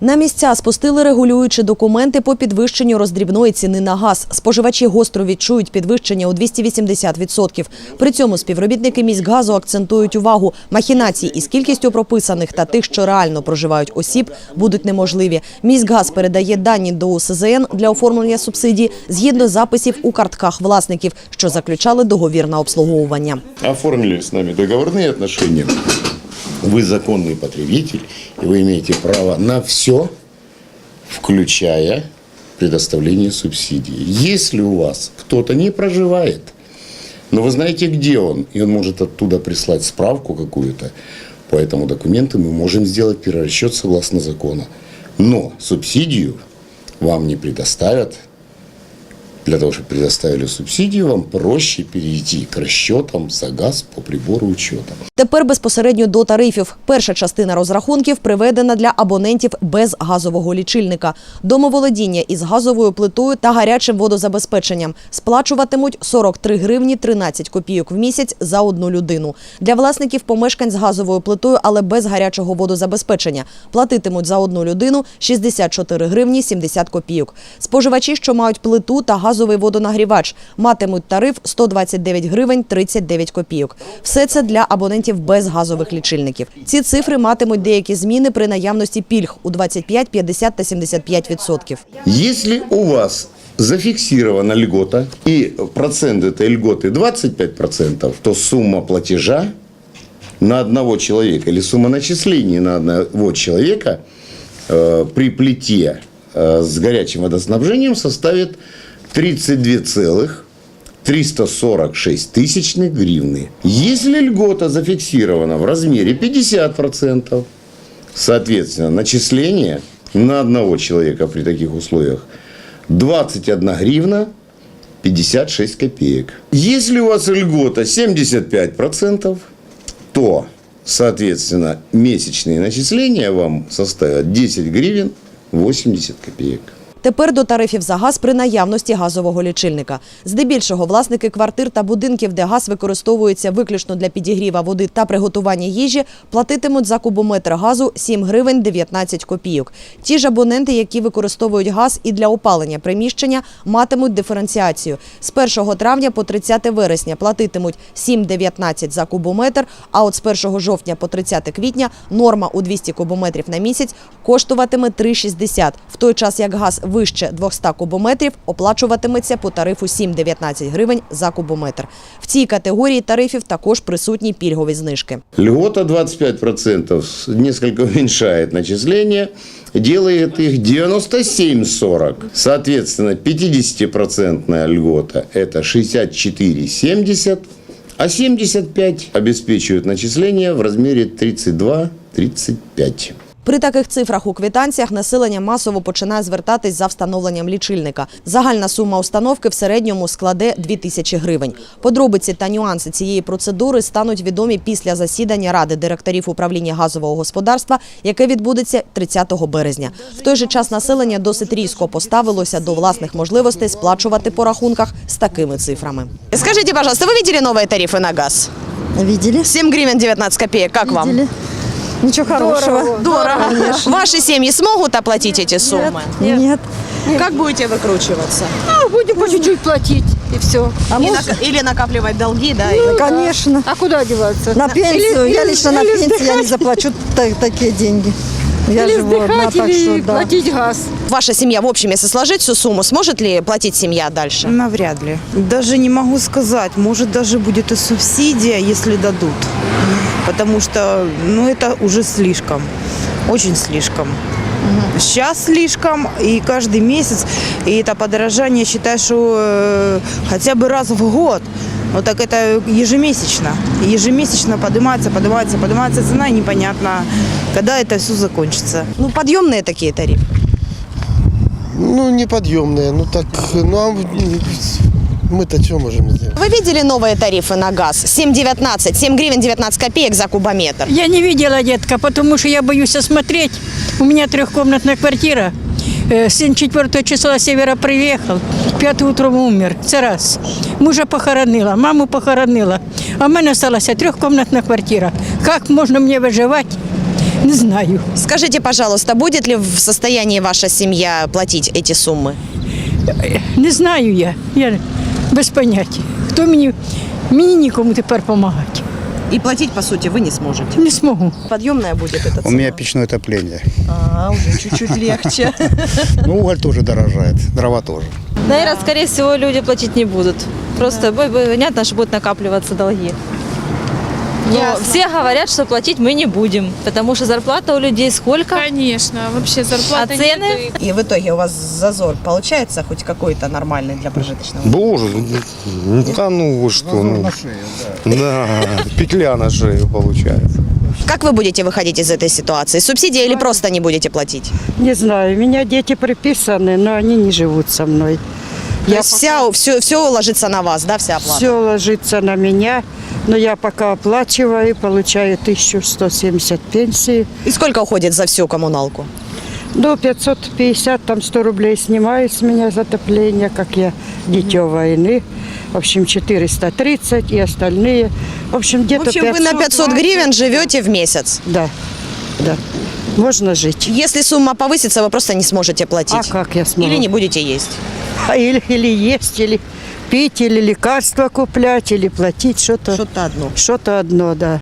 На місця спустили регулюючі документи по підвищенню роздрібної ціни на газ. Споживачі гостро відчують підвищення у 280%. При цьому співробітники міськгазу акцентують увагу. Махінації із кількістю прописаних та тих, що реально проживають осіб, будуть неможливі. Міськгаз передає дані до УСЗН для оформлення субсидій згідно записів у картках власників, що заключали договір на обслуговування. оформили с нами договорные отношения, вы законный потребитель, и вы имеете право на все, включая предоставление субсидий. Если у вас кто-то не проживает, но вы знаете, где он, и он может оттуда прислать справку какую-то, по этому документу мы можем сделать перерасчет согласно закону. Но субсидию вам не предоставят для того, чтобы предоставили субсидию, вам проще перейти к расчетам за газ по прибору учета. Тепер безпосередньо до тарифів. Перша частина розрахунків приведена для абонентів без газового лічильника. Домоволодіння із газовою плитою та гарячим водозабезпеченням сплачуватимуть 43 гривні 13 копійок в місяць за одну людину. Для власників помешкань з газовою плитою, але без гарячого водозабезпечення, платитимуть за одну людину 64 гривні 70 копійок. Споживачі, що мають плиту та газовий водонагрівач, матимуть тариф 129 гривень 39 копійок. Все це для абонентів без газових лічильників. Ці цифри матимуть деякі зміни при наявності пільг у 25, 50 та 75 відсотків. Если у вас зафиксирована льгота и процент этой льготы 25%, то сумма платежа на одного человека или сумма начислений на одного человека э, при плите э, с горячим водоснабжением составит 32 346 тысячных гривны. Если льгота зафиксирована в размере 50%, соответственно, начисление на одного человека при таких условиях 21 гривна 56 копеек. Если у вас льгота 75%, то, соответственно, месячные начисления вам составят 10 гривен 80 копеек. Тепер до тарифів за газ при наявності газового лічильника. Здебільшого власники квартир та будинків, де газ використовується виключно для підігріва води та приготування їжі, платитимуть за кубометр газу 7 гривень 19 копійок. Ті ж абоненти, які використовують газ і для опалення приміщення, матимуть диференціацію. З 1 травня по 30 вересня платитимуть 7,19 за кубометр, а от з 1 жовтня по 30 квітня норма у 200 кубометрів на місяць коштуватиме 3,60, в той час як газ вище 200 кубометрів оплачуватиметься по тарифу 7,19 гривень за кубометр. В цій категорії тарифів також присутні пільгові знижки. Льгота 25% несколько уменьшает начисления, делает их 97,40. Соответственно, 50% льгота – это 64,70, а 75 обеспечивают начисления в размере 32,35. При таких цифрах у квитанціях населення масово починає звертатись за встановленням лічильника. Загальна сума установки в середньому складе 2 тисячі гривень. Подробиці та нюанси цієї процедури стануть відомі після засідання Ради директорів управління газового господарства, яке відбудеться 30 березня. В той же час населення досить різко поставилося до власних можливостей сплачувати по рахунках з такими цифрами. Скажіть, пожалуйста, ви бачили нові тарифи на газ? Видели? 7 гривень 19 копійок. Як вам? Ничего хорошего. Дорого. Ваши семьи смогут оплатить эти суммы? Нет. Как будете выкручиваться? Ну, будем по чуть-чуть платить, и все. А И нак- Или накапливать долги, да? Ну, и- конечно. А куда деваться? На пенсию. Или- я или- лично на или пенсию я не вздыхать, заплачу та- такие деньги. Я Или живу одна, вздыхать, так что или да. платить газ. Ваша семья в общем, если сложить всю сумму, сможет ли платить семья дальше? Навряд ли. Даже не могу сказать. Может, даже будет и субсидия, если дадут. Потому что, ну, это уже слишком. Очень слишком. Сейчас слишком, и каждый месяц, и это подорожание, я считаю, что э, хотя бы раз в год. Ну так это ежемесячно. Ежемесячно поднимается, поднимается, поднимается цена, и непонятно, когда это все закончится. Ну, подъемные такие тарифы. Ну, неподъемные. Ну так, ну а мы-то что можем сделать? Вы видели новые тарифы на газ? 7,19, 7 гривен 19 копеек за кубометр. Я не видела, детка, потому что я боюсь осмотреть. У меня трехкомнатная квартира. Э, Сын 4 числа севера приехал, 5 утром умер. Це раз. Мужа похоронила, маму похоронила. А в мене залишилася трьохкомнатна квартира. Як можна мені виживати Не знаю. Скажите, пожалуйста, будет ли в состоянии ваша семья платить эти суммы? Не знаю я. Я без поняття. Хто мені, мені нікому тепер допомагати. И платить, по сути, вы не сможете. Не змогу. Подъемная будет эта У меня печное отопление. А, уже чуть-чуть легче. Ну, уголь тоже дорожает, дрова тоже. Наверное, скорее всего, люди платить не будут. Просто б- б- понятно, что будут накапливаться долги. Но все говорят, что платить мы не будем, потому что зарплата у людей сколько? Конечно, вообще А зарплаты цены? И в итоге у вас зазор получается хоть какой-то нормальный для прожиточного? Боже, да ну вы что, ну. Да, петля на шею получается. Как вы будете выходить из этой ситуации? Субсидии или просто не будете платить? Не знаю, у меня дети приписаны, но они не живут со мной. То есть вся, все, все ложится на вас, да, вся оплата? Все ложится на меня, но я пока оплачиваю, получаю 1170 пенсии. И сколько уходит за всю коммуналку? До 550, там 100 рублей снимают с меня за отопление, как я дитё войны. В общем, 430 и остальные. В общем, В где-то общем, вы на 500 гривен живете в месяц. Да, да. Можно жить. Если сумма повысится, вы просто не сможете платить. А как я смогу? Или не будете есть. А Или, или есть, или пить, или лекарства куплять, или платить что-то. Что-то одно. Что-то одно, да.